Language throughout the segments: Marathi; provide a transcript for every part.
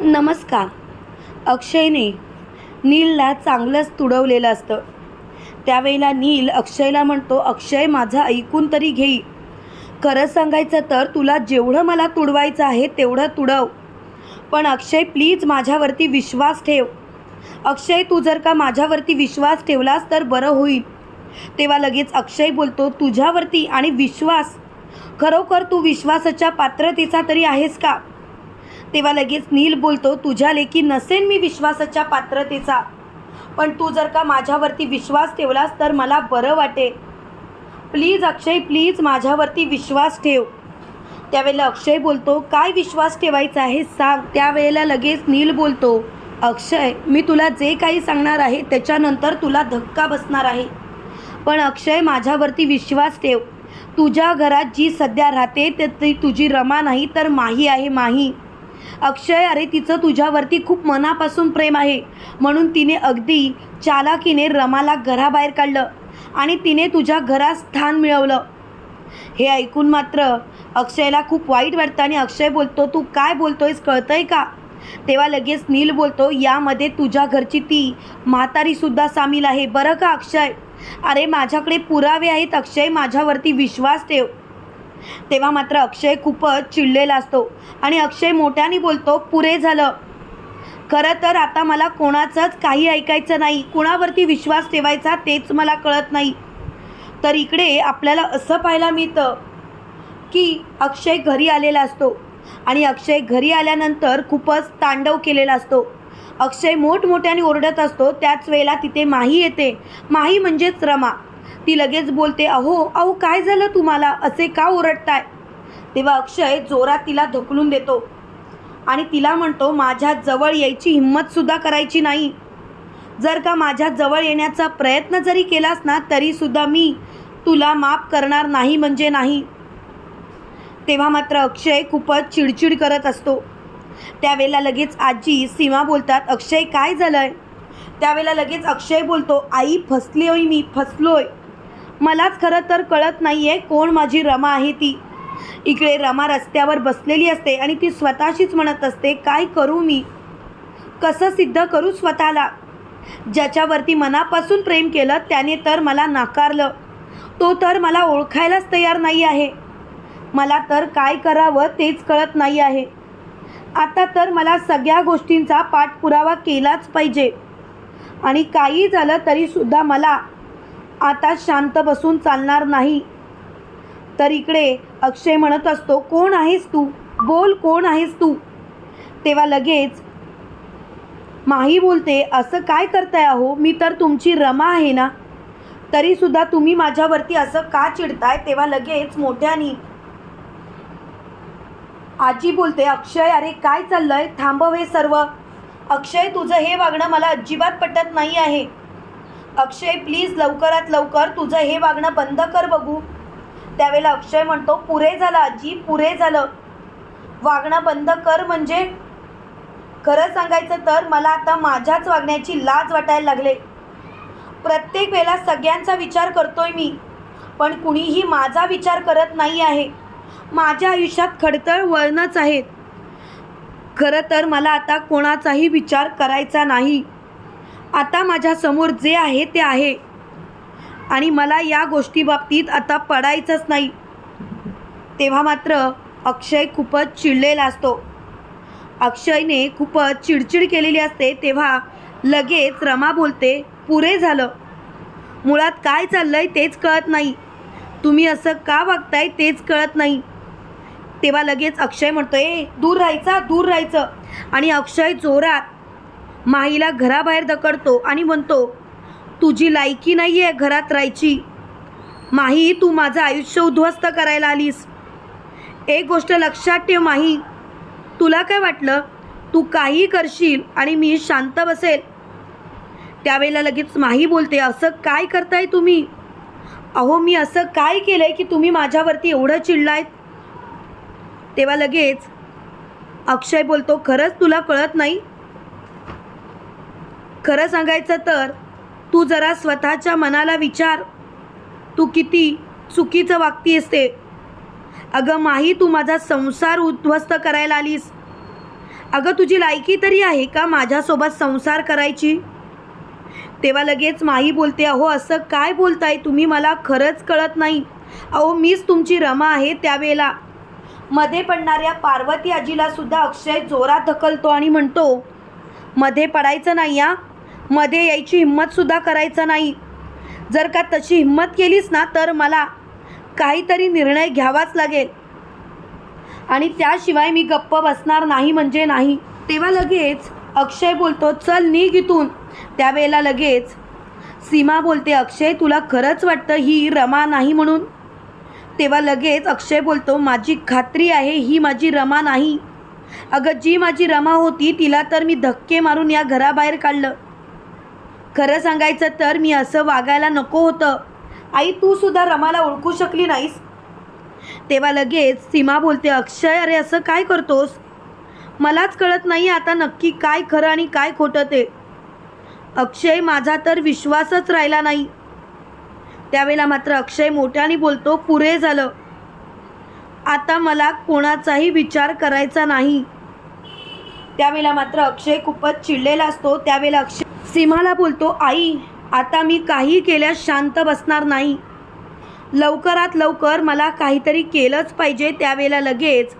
नमस्कार. अक्षयने नीलला चांगलंच तुडवलेलं असतं. त्यावेळेला नील अक्षयला म्हणतो अक्षय माझं ऐकून तरी घेई खरं सांगायचं तर तुला जेवढं मला तुडवायचं आहे तेवढं तुडव. पण अक्षय प्लीज माझ्यावरती विश्वास ठेव. अक्षय तू जर का माझ्यावरती विश्वास ठेवलास तर बरं होईल. तेव्हा लगेच अक्षय बोलतो तुझ्यावरती आणि विश्वास. खरोखर तू विश्वासाच्या पात्रतेचा तरी आहेस का? तेव्हा लगेच नील बोलतो तुझ्या लेखी नसेन मी विश्वासाच्या पात्रतेचा. पण तू जर का माझ्यावरती विश्वास ठेवलास तर मला बरं वाटेल प्लीज अक्षय प्लीज माझ्यावरती विश्वास ठेव. त्यावेळेला अक्षय बोलतो काय विश्वास ठेवायचा आहे सांग. त्यावेळेला लगेच नील बोलतो अक्षय मी तुला जे काही सांगणार आहे त्याच्यानंतर तुला धक्का बसणार आहे. पण अक्षय माझ्यावरती विश्वास ठेव. तुझ्या घरात जी सध्या राहते ते ती तुझी रमा नाही तर माही आहे माही. अक्षय अरे तिचं तुझ्यावरती खूप मनापासून प्रेम आहे. म्हणून तिने अगदी चालाकीने रमाला घराबाहेर काढलं आणि तिने तुझ्या घरात स्थान मिळवलं. हे ऐकून मात्र अक्षयला खूप वाईट वाटतं आणि अक्षय बोलतो तू काय बोलतोयस कळतंय का? तेव्हा लगेच नील बोलतो यामध्ये तुझ्या घरची ती म्हातारीसुद्धा सामील आहे. बरं का अक्षय? अरे माझ्याकडे पुरावे आहेत. अक्षय माझ्यावरती विश्वास ठेव. तेव्हा मात्र अक्षय खूपच चिडलेला असतो. आणि अक्षय मोठ्याने बोलतो पुरे झालं. खरं तर आता मला कोणाचंच काही ऐकायचं नाही. कुणावरती विश्वास ठेवायचा तेच मला कळत नाही. तर इकडे आपल्याला असं पाहायला मिळतं की अक्षय घरी आलेला असतो. आणि अक्षय घरी आल्यानंतर खूपच तांडव केलेला असतो. अक्षय मोठमोठ्याने ओरडत असतो. त्याच वेळेला तिथे माही येते. माही म्हणजेच रमा. ती लगेच बोलते अहो अहो काय झालं तुम्हाला? असे का ओरडताय? तेव्हा अक्षय जोरात तिला धकलून देतो आणि तिला म्हणतो माझ्या जवळ यायची हिंमतसुद्धा करायची नाही. जर का माझ्या जवळ येण्याचा प्रयत्न जरी केलास ना तरीसुद्धा मी तुला माफ करणार नाही म्हणजे नाही. तेव्हा मात्र अक्षय खूपच चिडचिड करत असतो. त्यावेळेला लगेच आजी सीमा बोलतात अक्षय काय झालं आहे त्यावेळेला लगेच अक्षय बोलतो आई फसलोय मी फसलोय. मलाच खरं तर कळत नाही आहे कोण माझी रमा आहे ती. इकडे रमा रस्त्यावर बसलेली असते आणि ती स्वतःशीच म्हणत असते काय करू मी? कसं सिद्ध करू स्वतःला? ज्याच्यावरती मनापासून प्रेम केलं त्याने तर मला नाकारलं. तो तर मला ओळखायलाच तयार नाही आहे. मला तर काय करावं तेच कळत नाही आहे. आता तर मला सगळ्या गोष्टींचा पाठपुरावा केलाच पाहिजे. आणि काही झालं तरीसुद्धा मला आता शांत बसून चालणार नाही. तर इकडे अक्षय म्हणत असतो कोण आहेस तू? बोल कोण आहेस तू? तेव्हा लगेच माही बोलते असं काय करताय अहो? मी तर तुमची रमा आहे ना? तरीसुद्धा तुम्ही माझ्यावरती असं का चिडताय? तेव्हा लगेच मोठ्यानी आजी बोलते अक्षय अरे काय चाललंय? थांबव हे सर्व. अक्षय तुझं हे वागणं मला अजिबात पटत नाही आहे. अक्षय प्लीज लवकरात लवकर तुझं हे वागणं बंद कर बघू. त्यावेळेला अक्षय म्हणतो पुरे झालं आजी पुरे झालं. वागणं बंद कर म्हणजे खरं सांगायचं तर मला आता माझ्याच वागण्याची लाज वाटायला लागले. प्रत्येक वेळेला सगळ्यांचा विचार करतोय मी पण कुणीही माझा विचार करत नाही आहे. माझ्या आयुष्यात खडतळ वळणच आहेत. खरं तर मला आता कोणाचाही विचार करायचा नाही. आता माझ्यासमोर जे आहे ते आहे. आणि मला या गोष्टीबाबतीत आता पडायचंच नाही. तेव्हा मात्र अक्षय खूपच चिडलेला असतो. अक्षयने खूपच चिडचिड केलेली असते तेव्हा लगेच रमा बोलते पुरे झालं. मुळात काय चाललं आहे तेच कळत नाही. तुम्ही असं का वागताय तेच कळत नाही. तेव्हा लगेच अक्षय म्हणतो ए दूर राहायचा दूर राहायचं. आणि अक्षय जोरात माईला घराबाहेर दकडतो आणि म्हणतो तुझी लायकी नाही आहे घरात राहायची. माही तू माझं आयुष्य उद्ध्वस्त करायला आलीस. एक गोष्ट लक्षात ठेव माही. तुला काय वाटलं? तू काही करशील आणि मी शांत बसेल. त्यावेळेला लगेच माही बोलते असं काय करताय तुम्ही? अहो मी असं काय केलं आहे की तुम्ही माझ्यावरती एवढं चिडलायत तेव्हा लगेच अक्षय बोलतो खरंच तुला कळत नाही? खरं सांगायचं तर तू जरा स्वतःच्या मनाला विचार. तू किती चुकीचं वागती असते. अगं माही तू माझा संसार उद्ध्वस्त करायला आलीस. अगं तुझी लायकी तरी आहे का माझ्यासोबत संसार करायची? तेव्हा लगेच माही बोलते अहो असं काय बोलताय तुम्ही? मला खरंच कळत नाही. अहो मीच तुमची रमा आहे त्यावेळेला. मध्ये पडणाऱ्या पार्वती आजीला सुद्धा अक्षय जोरात ढकलतो आणि म्हणतो मध्ये पडायचं नाही या मध्ये यायची हिंमतसुद्धा करायचं नाही. जर का तशी हिंमत केलीस ना तर मला काहीतरी निर्णय घ्यावाच लागेल. आणि त्याशिवाय मी गप्प बसणार नाही म्हणजे नाही. तेव्हा लगेच अक्षय बोलतो चल निघ इथून. त्यावेळेला लगेच सीमा बोलते अक्षय तुला खरंच वाटतं ही रमा नाही म्हणून? तेव्हा लगेच अक्षय बोलतो माझी खात्री आहे ही माझी रमा नाही. अगं जी माझी रमा होती तिला तर मी धक्के मारून या घराबाहेर काढलं. खरं सांगायचं तर मी असं वागायला नको होतं. आई तू सुद्धा रमाला ओळखू शकली नाहीस. तेव्हा लगेच सीमा बोलते अक्षय अरे असं काय करतोस? मलाच कळत नाही आता नक्की काय खरं आणि काय खोटं ते. अक्षय माझा तर विश्वासच राहिला नाही. त्यावेळेला मात्र अक्षय मोठ्याने बोलतो पुरे झालं. आता मला कोणाचाही विचार करायचा नाही. त्यावेळेला मात्र अक्षय खूपच चिडलेला असतो. त्यावेळेला अक्षय सीमाला बोलतो आई आता मी काही केल्यास शांत बसणार नाही. लवकरात लवकर मला काहीतरी केलंच पाहिजे त्यावेळेला लगेच.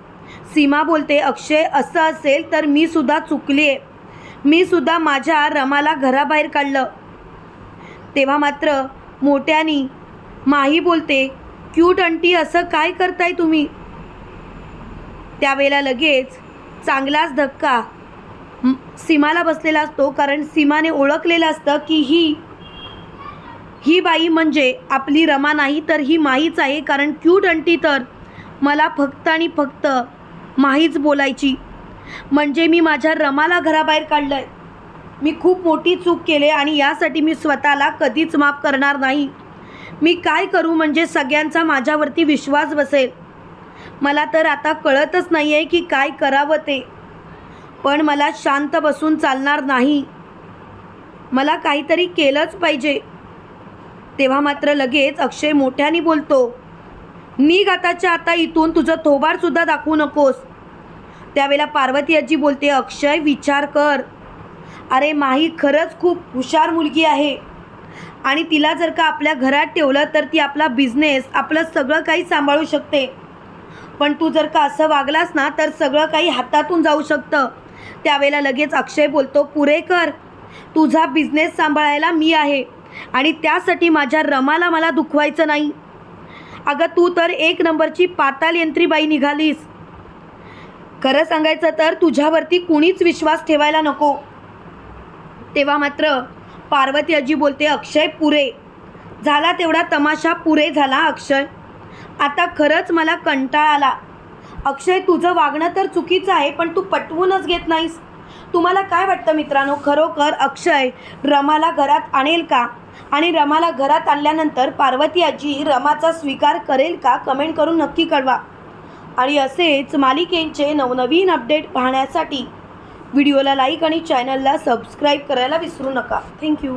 सीमा बोलते अक्षय असं असेल तर मी सुद्धा चुकले मी सुद्धा माझ्या रमाला घराबाहेर काढलं. तेव्हा मात्र मोठ्यानी माही बोलते क्यूट अंटी असं काय करताय तुम्ही? त्यावेळेला लगेच चांगलाच धक्का सीमाला बसलेला असतो कारण सीमाने ओळखलेलं असतं की ही ही बाई म्हणजे आपली रमा नाही तर ही माहीच आहे कारण क्यूट अंटी तर मला फक्त आणि फक्त माहीच बोलायची. म्हणजे मी माझ्या रमाला घराबाहेर काढलं आहे मी खूप मोठी चूक केले आणि यासाठी मी स्वतःला कधीच माफ करणार नाही. मी काय करू म्हणजे सगळ्यांचा माझ्यावरती विश्वास बसेल. मला तर आता कळतच नाही आहे की काय करावं ते. पण मला शांत बसून चालणार नाही. मला काहीतरी केलंच पाहिजे. तेव्हा मात्र लगेच अक्षय मोठ्याने बोलतो निघ आताच्या आता इथून तुझं थोबाडसुद्धा दाखवू नकोस. त्यावेळेला पार्वती आजी बोलते अक्षय विचार कर. अरे माही खरंच खूप हुशार मुलगी आहे. आणि तिला जर का आपल्या घरात ठेवलं तर ती आपला बिझनेस आपलं सगळं काही सांभाळू शकते. पण तू जर का असं वागलास ना तर सगळं काही हातातून जाऊ शकतं. त्यावेळेला लगेच अक्षय बोलतो पुरे कर. तुझा बिझनेस सांभाळायला मी आहे आणि त्यासाठी माझ्या रमाला मला दुखवायचं नाही. अगं तू तर एक नंबरची पाताल यंत्रीबाई निघालीस. खरं सांगायचं तर तुझ्यावरती कुणीच विश्वास ठेवायला नको. तेव्हा मात्र पार्वती आजी बोलते अक्षय पुरे. झाला तेवढा तमाशा पुरे झाला अक्षय. आता खरंच मला कंटाळा आला. अक्षय तुझं वागणं तर चुकीचं आहे पण तू पटवूनच घेत नाहीस. तुम्हाला काय वाटतं मित्रांनो? खरोखर अक्षय रमाला घरात आणेल का? आणि रमाला घरात आणल्यानंतर पार्वती आजी रमाचा स्वीकार करेल का? कमेंट करून नक्की कळवा. आणि असेच मालिकेंचे नवनवीन अपडेट पाहण्यासाठी व्हिडिओला लाईक आणि चॅनलला सबस्क्राईब करायला विसरू नका. थँक्यू